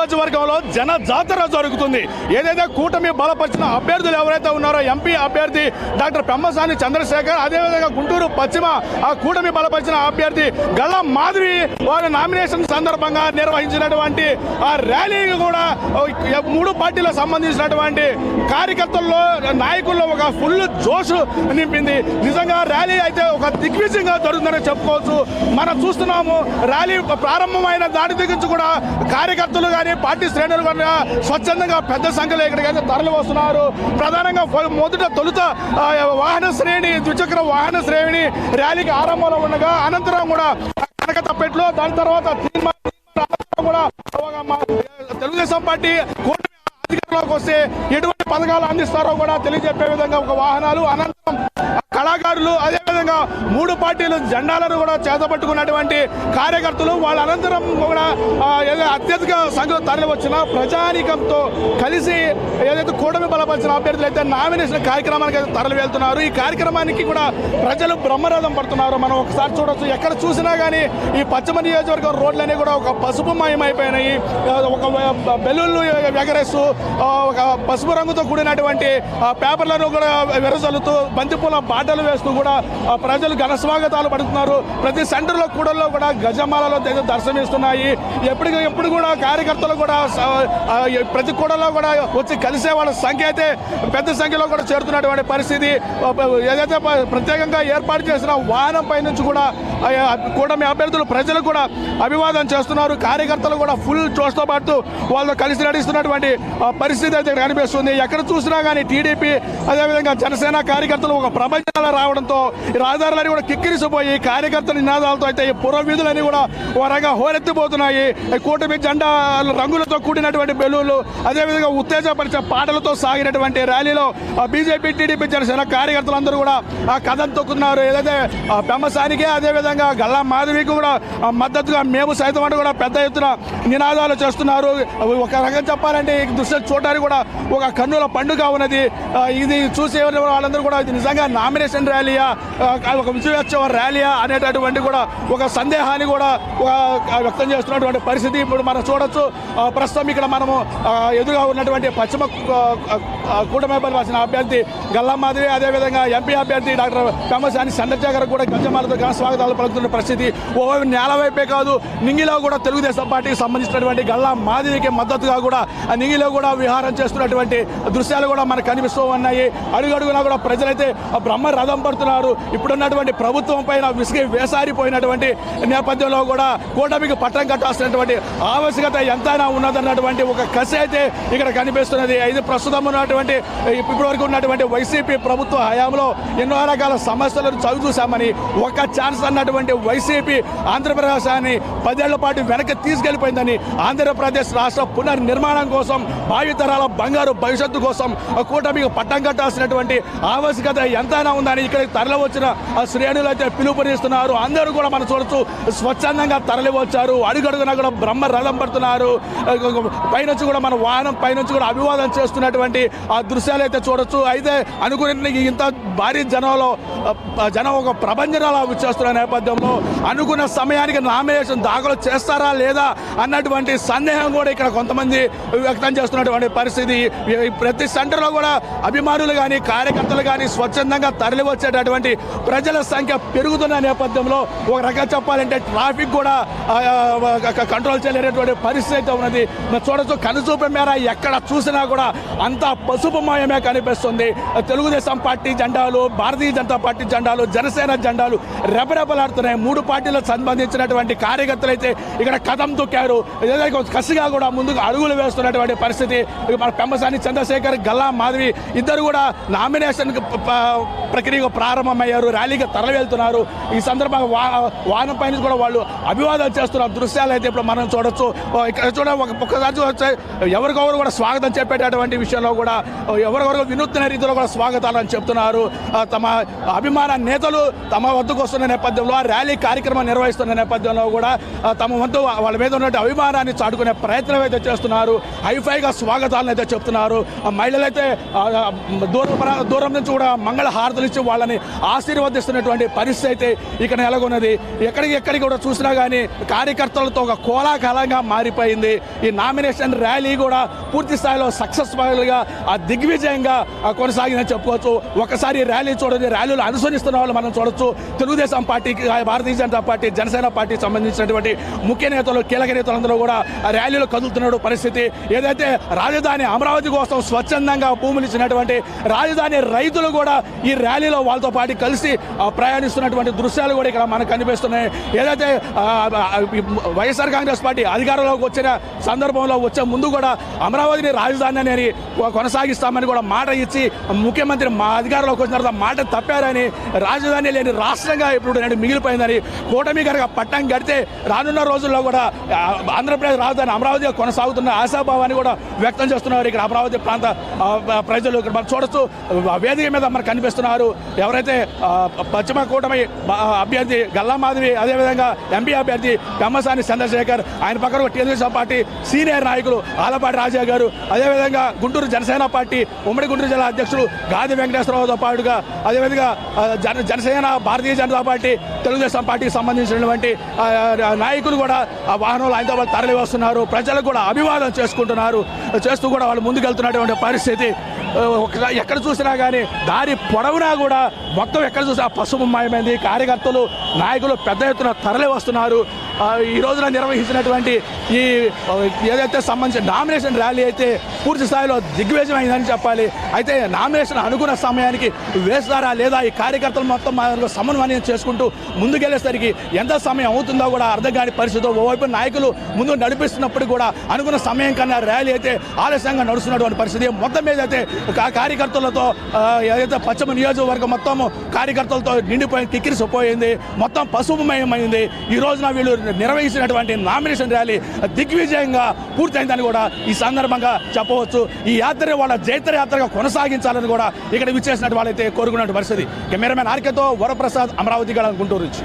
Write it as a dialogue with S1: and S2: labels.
S1: నియోజకవర్గంలో జన జాతర జరుగుతుంది. ఏదైతే కూటమి బలపరిచిన అభ్యర్థులు ఎవరైతే ఉన్నారో ఎంపీ అభ్యర్థి డాక్టర్ పెమ్మసాని చంద్రశేఖర్ అదేవిధంగా గుంటూరు పశ్చిమ ఆ కూటమి బలపరిచిన అభ్యర్థి గళ్ళ మాధవి వారి నామినేషన్ సందర్భంగా నిర్వహించినటువంటి ఆ ర్యాలీకి కూడా మూడు పార్టీలకు సంబంధించినటువంటి కార్యకర్తల్లో నాయకుల్లో ఒక ఫుల్ జోష్ నింపింది. నిజంగా ర్యాలీ అయితే ఒక దిగ్విజయంగా జరుగుతుందని చెప్పుకోవచ్చు. మనం చూస్తున్నాము ర్యాలీ ప్రారంభమైన దాని దగ్గర కూడా కార్యకర్తలు కానీ పార్టీ శ్రేణులు కానీ స్వచ్ఛందంగా పెద్ద సంఖ్యలో ఇక్కడికైతే తరలి వస్తున్నారు. ప్రధానంగా మొదట తొలుత వాహన శ్రేణి ద్విచక్ర వాహన శ్రేణి ర్యాలీకి ఆరంభంలో ఉండగా అనంతరం కూడా కనకతప్పెట్లో దాని తర్వాత కూడా తెలుగుదేశం పార్టీ కూటమి అధికారంలోకి వస్తే ఎటువంటి పథకాలు అందిస్తారో కూడా తెలియజెప్పే విధంగా ఒక వాహనాలు అనంతరం కళాకారులు అదేవిధంగా మూడు పార్టీలు జెండాలను కూడా చేతపట్టుకున్నటువంటి కార్యకర్తలు వాళ్ళ అనంతరం కూడా అత్యధిక సంఖ్యలో తరలి వచ్చిన ప్రజానీకంతో కలిసి ఏదైతే కూటమి బలపరిచిన అభ్యర్థులు అయితే నామినేషన్ కార్యక్రమానికి అయితే తరలి వెళ్తున్నారు ఈ కార్యక్రమానికి కూడా ప్రజలు బ్రహ్మరథం పడుతున్నారు. మనం ఒకసారి చూడొచ్చు. ఎక్కడ చూసినా కానీ ఈ పశ్చిమ నియోజకవర్గం రోడ్లన్నీ కూడా ఒక పసుపు మయమైపోయినాయి. ఒక బెలూన్లు ఎగరేస్తూ ఒక పసుపు రంగుతో కూడినటువంటి పేపర్లను కూడా విరజల్లుతూ బంతిపూల బాటలు వేస్తూ కూడా ప్రజలు ఘన స్వాగతాలు పడుతున్నారు ప్రతి సెంటర్లో కూడల్లో కూడా గజమాలలో దర్శనమిస్తున్నాయి ఎప్పటికి ఎప్పుడు కూడా కార్యకర్తలు కూడా ప్రతి కూడల్లో కూడా వచ్చి కలిసే వాళ్ళ సంఖ్య అయితే పెద్ద సంఖ్యలో కూడా చేరుతున్నటువంటి పరిస్థితి. ఏదైతే ప్రత్యేకంగా ఏర్పాటు చేసిన వాహనం పై నుంచి కూడా కూటమి అభ్యర్థులు ప్రజలు కూడా అభివాదం చేస్తున్నారు. కార్యకర్తలు కూడా ఫుల్ జోష్తో పాటు వాళ్ళు కలిసి నడుస్తున్నటువంటి పరిస్థితి అయితే కనిపిస్తుంది. ఎక్కడ చూసినా కానీ టీడీపీ అదేవిధంగా జనసేన కార్యకర్తలు ఒక ప్రపంచంలో రావడంతో ఈ రహదారులన్నీ కూడా కిక్కిరిసిపోయి కార్యకర్తల నినాదాలతో అయితే ఈ పుర అని కూడా ఓ రకంగా హోరెత్తిపోతున్నాయి. ఈ కూటమి జెండా రంగులతో కూడినటువంటి బెలూన్లు అదేవిధంగా ఉత్తేజపరిచే పాటలతో సాగినటువంటి ర్యాలీలో బీజేపీ టీడీపీ జనసేన కార్యకర్తలందరూ కూడా ఆ కథం తొక్కున్నారు ఏదైతే ఆ అదేవిధంగా అదేవిధంగా గల్లా మాధవికి కూడా మద్దతుగా మేము సైతం అంటే కూడా పెద్ద ఎత్తున నినాదాలు చేస్తున్నారు. ఒక రకం చెప్పాలంటే ఈ దృశ్యం చూడడానికి కూడా ఒక కన్నుల పండుగ ఉన్నది. ఇది చూసే వాళ్ళందరూ కూడా ఇది నిజంగా నామినేషన్ ర్యాలీయా ఒక విజయోత్సవ ర్యాలీయా అనేటటువంటి కూడా ఒక సందేహాన్ని కూడా ఒక వ్యక్తం చేస్తున్నటువంటి పరిస్థితి ఇప్పుడు మనం చూడొచ్చు. ప్రస్తుతం ఇక్కడ మనము ఎదురుగా ఉన్నటువంటి పశ్చిమ ఆ, ఆ, కూటమి అభ్యర్థి గల్లా మాధవి అదేవిధంగా ఎంపీ అభ్యర్థి డాక్టర్ పెమ్మసాని చంద్రశేఖర్ కూడా గజమాలతో ఘన స్వాగతాలు పలుకుతున్న పరిస్థితి. ఓ నేల వైపే కాదు నింగిలో కూడా తెలుగుదేశం పార్టీకి సంబంధించినటువంటి గల్లా మాదిరికి మద్దతుగా కూడా నింగిలో కూడా విహారం చేస్తున్నటువంటి దృశ్యాలు కూడా మనకు కనిపిస్తూ ఉన్నాయి. అడుగడుగునా కూడా ప్రజలైతే ఆ బ్రహ్మ రథం పడుతున్నారు. ఇప్పుడున్నటువంటి ప్రభుత్వం పైన విసిగి వేసారిపోయినటువంటి నేపథ్యంలో కూడా కూటమికి పట్టం కట్టాల్సినటువంటి ఆవశ్యకత ఎంతైనా ఉన్నదన్నటువంటి ఒక కసి అయితే ఇక్కడ కనిపిస్తున్నది. ఇది ప్రస్తుతం ఉన్నటువంటి ఇప్పటివరకు ఉన్నటువంటి వైసీపీ ప్రభుత్వ హయాంలో ఎన్నో రకాల సమస్యలను చవి చూశామని ఒక ఛాన్స్ అన్నటువంటి వైసీపీ ఆంధ్రప్రదేశాన్ని పదేళ్ళ పాటు వెనక్కి తీసుకెళ్ళిపోయిందని ఆంధ్రప్రదేశ్ రాష్ట్ర పునర్నిర్మాణం కోసం భావితరాల బంగారు భవిష్యత్తు కోసం కూటమికి పట్టం కట్టాల్సినటువంటి ఆవశ్యకత ఎంతైనా ఉందని ఇక్కడికి తరలి వచ్చిన ఆ శ్రేణులు అయితే పిలుపునిస్తున్నారు. అందరూ కూడా మనం చూడొచ్చు. స్వచ్ఛందంగా తరలి వచ్చారు. అడుగడుగునా కూడా బ్రహ్మ రథం పడుతున్నారు. పైనుంచి కూడా మన వాహనం పైనుంచి కూడా అభివాదం చేస్తున్నటువంటి ఆ దృశ్యాలు అయితే చూడొచ్చు. అయితే అనుకునే ఇంత భారీ జనంలో జనం ఒక ప్రభంజనలా వచ్చేస్తున్న నేపథ్యంలో అనుకున్న సమయానికి నామినేషన్ దాఖలు చేస్తారా లేదా అన్నటువంటి సందేహం కూడా ఇక్కడ కొంతమంది వ్యక్తం చేస్తున్నటువంటి పరిస్థితి. ప్రతి సెంటర్లో కూడా అభిమానులు కానీ కార్యకర్తలు కానీ స్వచ్ఛందంగా తరలి వచ్చేటటువంటి ప్రజల సంఖ్య పెరుగుతున్న నేపథ్యంలో ఒక రకంగా చెప్పాలంటే ట్రాఫిక్ కూడా కంట్రోల్ చేయలేనటువంటి పరిస్థితి అయితే ఉన్నది. మరి చూడొచ్చు కనుచూపు మేర ఎక్కడ చూసినా కూడా అంతా పసుపుమయమే కనిపిస్తుంది. తెలుగుదేశం పార్టీ జెండా జెండాలు భారతీయ జనతా పార్టీ జెండాలు జనసేన జెండాలు రెపరెపలాడుతున్నాయి. మూడు పార్టీలకు సంబంధించినటువంటి కార్యకర్తలు అయితే ఇక్కడ కథం తొక్కారు. కసిగా కూడా ముందుకు అడుగులు వేస్తున్నటువంటి పరిస్థితి. మన పెంబసాని చంద్రశేఖర్ గల్లా మాధవి ఇద్దరు కూడా నామినేషన్ ప్రక్రియ ప్రారంభమయ్యారు. ర్యాలీకి తరలివెళ్తున్నారు. ఈ సందర్భంగా వా వాహనం పైన కూడా వాళ్ళు అభివాదాలు చేస్తున్న దృశ్యాలు అయితే ఇప్పుడు మనం చూడొచ్చు. ఇక్కడ చూడ ఒక్కసారి చూడొచ్చు. ఎవరికొవరు కూడా స్వాగతం చెప్పేటటువంటి విషయంలో కూడా ఎవరికొవరు వినూత్న రీతిలో కూడా స్వాగతాలు అని చెప్తున్నారు. తమ అభిమాన నేతలు తమ వద్దకు వస్తున్న నేపథ్యంలో ఆ ర్యాలీ కార్యక్రమం నిర్వహిస్తున్న నేపథ్యంలో కూడా తమ వంతు వాళ్ళ మీద ఉన్నటువంటి అభిమానాన్ని చాటుకునే ప్రయత్నం అయితే చేస్తున్నారు. హైఫైగా స్వాగతాలను అయితే చెప్తున్నారు. ఆ మహిళలు అయితే దూరం ప్ర- దూరం నుంచి కూడా మంగళ హారతులు ఇచ్చి వాళ్ళని ఆశీర్వదిస్తున్నటువంటి పరిస్థితి అయితే ఇక్కడ నెలకొన్నది. ఎక్కడికి ఎక్కడికి కూడా చూసినా కానీ కార్యకర్తలతో ఒక కోలాకాలంగా మారిపోయింది. ఈ నామినేషన్ ర్యాలీ కూడా పూర్తి స్థాయిలో సక్సెస్ఫుల్గా ఆ దిగ్విజయంగా కొనసాగిందని చెప్పుకోవచ్చు. ఒకసారి ఈ ర్యాలీ చూడండి. ర్యాలీలు అనుసరిస్తున్న వాళ్ళు మనం చూడొచ్చు. తెలుగుదేశం పార్టీకి భారతీయ జనతా పార్టీ జనసేన పార్టీకి సంబంధించినటువంటి ముఖ్య నేతలు కీలక నేతలందరూ కూడా ర్యాలీలు ర్యాలీలో కదులుతున్న పరిస్థితి. ఏదైతే రాజధాని అమరావతి కోసం స్వచ్ఛందంగా భూములు ఇచ్చినటువంటి రాజధాని రైతులు కూడా ఈ ర్యాలీలో వాళ్ళతో పాటు కలిసి ప్రయాణిస్తున్నటువంటి దృశ్యాలు కూడా ఇక్కడ మనకు కనిపిస్తున్నాయి. ఏదైతే వైఎస్ఆర్ కాంగ్రెస్ పార్టీ అధికారంలోకి వచ్చిన సందర్భంలో వచ్చే ముందు కూడా అమరావతిని రాజధాని అనేది కొనసాగిస్తామని కూడా మాట ఇచ్చి ముఖ్యమంత్రి మా అధికారంలోకి వచ్చిన మాట తప్పారని రాజధాని లేని రాష్ట్రంగా ఇప్పుడు నేను మిగిలిపోయిందని కూటమి కనుక పట్టం కడితే రానున్న రోజుల్లో కూడా ఆంధ్రప్రదేశ్ రాజధాని అమరావతిగా కొనసాగుతున్న ఆశాభావాన్ని కూడా వ్యక్తం చేస్తున్నారు ఇక్కడ అమరావతి ప్రాంత ప్రజలు. ఇక్కడ మనం చూడొచ్చు వేదిక మీద మనకు కనిపిస్తున్నారు ఎవరైతే పశ్చిమ కూటమి అభ్యర్థి గల్లామాధవి అదేవిధంగా ఎంపీ అభ్యర్థి పెమ్మసాని చంద్రశేఖర్ ఆయన పక్కన ఒక తెలుగుదేశం పార్టీ సీనియర్ నాయకులు ఆలపాటి రాజా గారు అదేవిధంగా గుంటూరు జనసేన పార్టీ ఉమ్మడి గుంటూరు జిల్లా అధ్యక్షులు గాది వెంకటేశ్వరరావుతో నాయకుడుగా అదేవిధంగా జన జనసేన భారతీయ జనతా పార్టీ తెలుగుదేశం పార్టీకి సంబంధించినటువంటి నాయకులు కూడా ఆ వాహనంలో ఆయనతో పాటు తరలి వస్తున్నారు ప్రజలకు కూడా అభివాదం చేసుకుంటున్నారు. చేస్తూ కూడా వాళ్ళు ముందుకెళ్తున్నటువంటి పరిస్థితి. ఒక- ఎక్కడ చూసినా కానీ దారి పొడవునా కూడా మొత్తం ఎక్కడ చూసినా పసుపు మాయమైంది. కార్యకర్తలు నాయకులు పెద్ద ఎత్తున తరలి వస్తున్నారు ఈ రోజున నిర్వహించినటువంటి ఈ ఏదైతే సంబంధించిన నామినేషన్ ర్యాలీ అయితే పూర్తి స్థాయిలో దిగ్విజయమైందని చెప్పాలి. అయితే నామినేషన్ అనుకున్న సమయానికి వేస్తారా లేదా? ఈ కార్యకర్తలు మొత్తం మా సమన్వయం చేసుకుంటూ ముందుకెళ్ళేసరికి ఎంత సమయం అవుతుందో కూడా అర్థం కాని పరిస్థితి ఓవైపు నాయకులు ముందు నడిపిస్తున్నప్పుడు కూడా అనుకున్న సమయం కన్నా ర్యాలీ అయితే ఆలస్యంగా నడుస్తున్నటువంటి పరిస్థితి. మొత్తం మీద అయితే కార్యకర్తలతో ఏదైతే పశ్చిమ నియోజకవర్గం మొత్తం కార్యకర్తలతో నిండిపోయి కిక్కిరిసిపోయింది మొత్తం పసుపుమయమైంది ఈ రోజున వీళ్ళు నిర్వహించినటువంటి నామినేషన్ ర్యాలీ దిగ్విజయంగా పూర్తయిందని కూడా ఈ సందర్భంగా చెప్పవచ్చు. ఈ యాత్ర వాళ్ళ జైత్ర యాత్రగా కొనసాగించాలని కూడా ఇక్కడ విచ్చేసినట్టు వాళ్ళైతే కోరుకున్నట్టు పరిస్థితి. కెమెరామెన్ ఆర్కేతో వరప్రసాద్ అమరావతి గడ గుంటూరు నుంచి.